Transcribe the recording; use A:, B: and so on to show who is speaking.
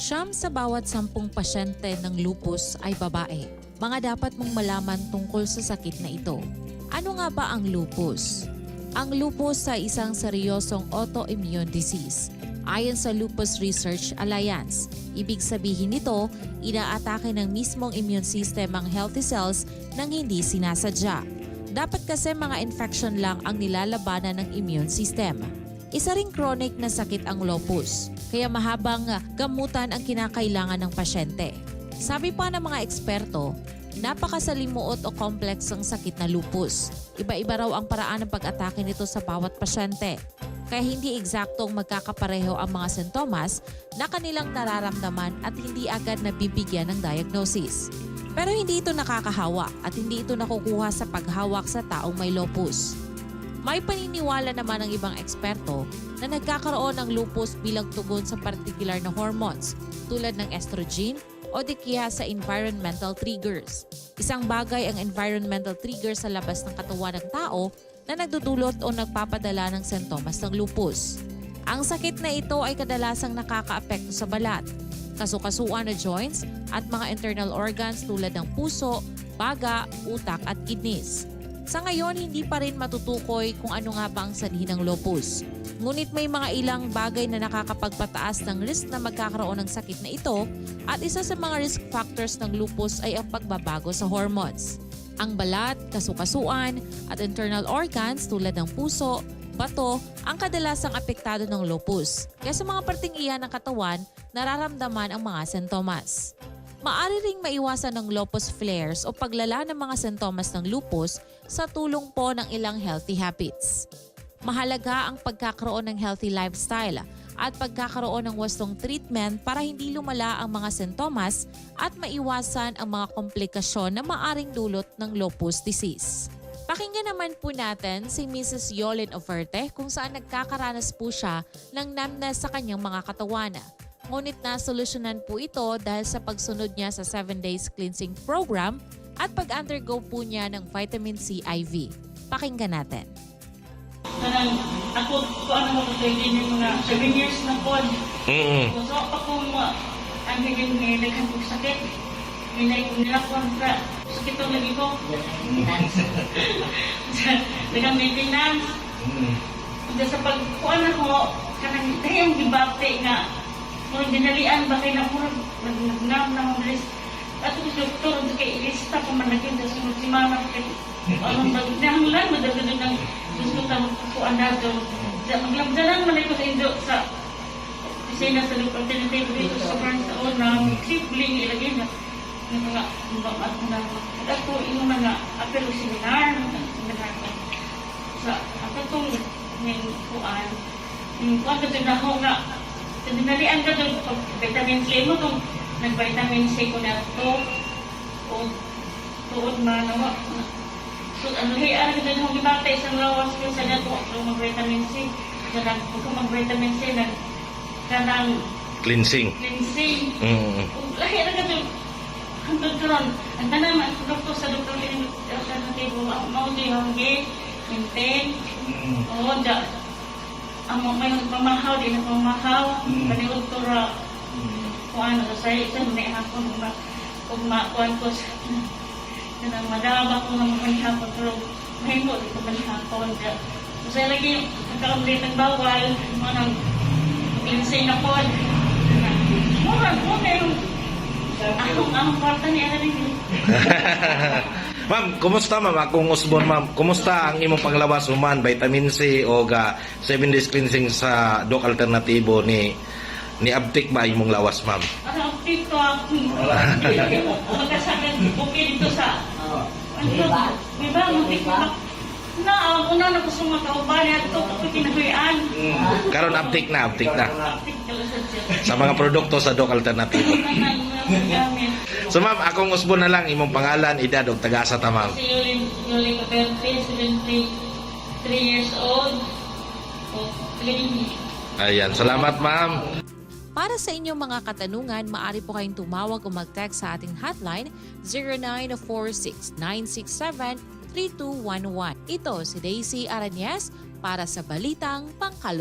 A: Siyam sa bawat sampung pasyente ng lupus ay babae. Mga dapat mong malaman tungkol sa sakit na ito. Ano nga ba ang lupus? Ang lupus ay isang seryosong autoimmune disease. Ayon sa Lupus Research Alliance, ibig sabihin nito, inaatake ng mismong immune system ang healthy cells nang hindi sinasadya. Dapat kasi mga infection lang ang nilalabanan ng immune system. Isa ring chronic na sakit ang lupus, kaya mahabang ah, gamutan ang kinakailangan ng pasyente. Sabi pa ng mga eksperto, napakasalimuot o complex ang sakit na lupus. Iba-iba raw ang paraan ng pag-atake nito sa bawat pasyente. Kaya hindi eksaktong magkakapareho ang mga sintomas na kanilang nararamdaman at hindi agad nabibigyan ng diagnosis. Pero hindi ito nakakahawa at hindi ito nakukuha sa paghawak sa taong may lupus. May paniniwala naman ng ibang eksperto na nagkakaroon ng lupus bilang tugon sa particular na hormones tulad ng estrogen o di kaya sa environmental triggers. Isang bagay ang environmental trigger sa labas ng katawan ng tao na nagdudulot o nagpapadala ng sintomas ng lupus. Ang sakit na ito ay kadalasang nakakaapekto sa balat, kasukasuan na joints at mga internal organs tulad ng puso, baga, utak at kidneys. Sa ngayon, hindi pa rin matutukoy kung ano nga ba ang sanhi ng lupus. Ngunit may mga ilang bagay na nakakapagpataas ng risk na magkakaroon ng sakit na ito at isa sa mga risk factors ng lupus ay ang pagbabago sa hormones. Ang balat, kasukasuan at internal organs tulad ng puso, bato ang kadalasang apektado ng lupus. Kaya sa mga parting iyan ng katawan, nararamdaman ang mga sintomas. Maari ring maiwasan ng lupus flares o paglala ng mga sintomas ng lupus sa tulong po ng ilang healthy habits. Mahalaga ang pagkakaroon ng healthy lifestyle at pagkakaroon ng wastong treatment para hindi lumala ang mga sintomas at maiwasan ang mga komplikasyon na maaring dulot ng lupus disease. Pakinggan naman po natin si Mrs. Yolin Overte kung saan nagkakaranas po siya ng numbness sa kanyang mga katawan. Ngunit nasolusyonan po ito dahil sa pagsunod niya sa 7 days cleansing program at pag-undergo po niya ng vitamin C IV. Pakinggan natin.
B: Kanang ako ko ano mo kay din yung mga 7 years na po.
C: Mm.
B: So ako mo ang higin ni naghan kong sakit. Minay ko nila ko sa sakit ang lagi ko. Dagang maintenance. Kaya sa pagkuhan ako, kanang dahil gibate nga, kung dinalian ba kayo na murag, nagnam na mga bilis. At kung doktor, kay ilista pa man naging sa sunod si mama kay Anong nahanglan, madagdagan ng gusto ka magpupuan na doon. Maglabdalan man ito sa Indo sa Sina sa lupa, tinatay ko dito sa France sa una, sibling ilagay na ng mga mga mga at ako yung mga apelo seminar, seminar ko. Sa ako itong ng kuan, yung kuan ka na ako nga, dinalian ka doon, pag vitamin C mo itong nag-vitamin C ko na ito, o tuod manawa. So, ano, hey, ano, doon akong gibata isang lawas ko sa nato, so mag-vitamin C. Kanang, kung mag-vitamin C, nag, kanang
C: Cleansing.
B: cleansing.
C: Mm.
B: Kung lahi na ka doon, hanggang karon, ang tanan man, ang doktor sa doktor in alternatibo, ang maudi hanggi, maintain, oo, da, ang mga may pamahaw, di na pamahaw, paniod ko ra, kung ano, sa isa, may hapon, ma, kung ma, kuhan ko sa, kanang madaba ko ng mga hapon, pero mahimo, di ko manihapon, da, kasi lagi, nagkakamulit ng bawal, mga nang, insane na po, mura, mura yung, ako, ang kwarta niya na rin,
C: ma'am, kumusta ma'am? Akong usbon ma'am. Kumusta ang imong panglawas human vitamin C o ga 7 days cleansing sa Doc Alternatibo ni ni Abtik ba imong lawas ma'am?
B: ano, dito ako, magkasagan, okay dito sa, ano, di ba, muntik ko, na, ang una na gusto makauban, at ito, ako kinahuyan,
C: Karon Abtik na, Abtik na. Sa mga produkto sa Doc Alternatibo. So ma'am, akong usbon na lang imong pangalan, edad ug taga-asa ta ma'am.
B: Si Yulin, Yulin Caverte, 73 years old.
A: Para
C: Ayan, salamat ma'am.
A: sa inyong mga katanungan, maaari po kayong tumawag o mag-text sa ating hotline 0946-967-3211. Ito si Daisy Aranyes para sa Balitang Pangkalo.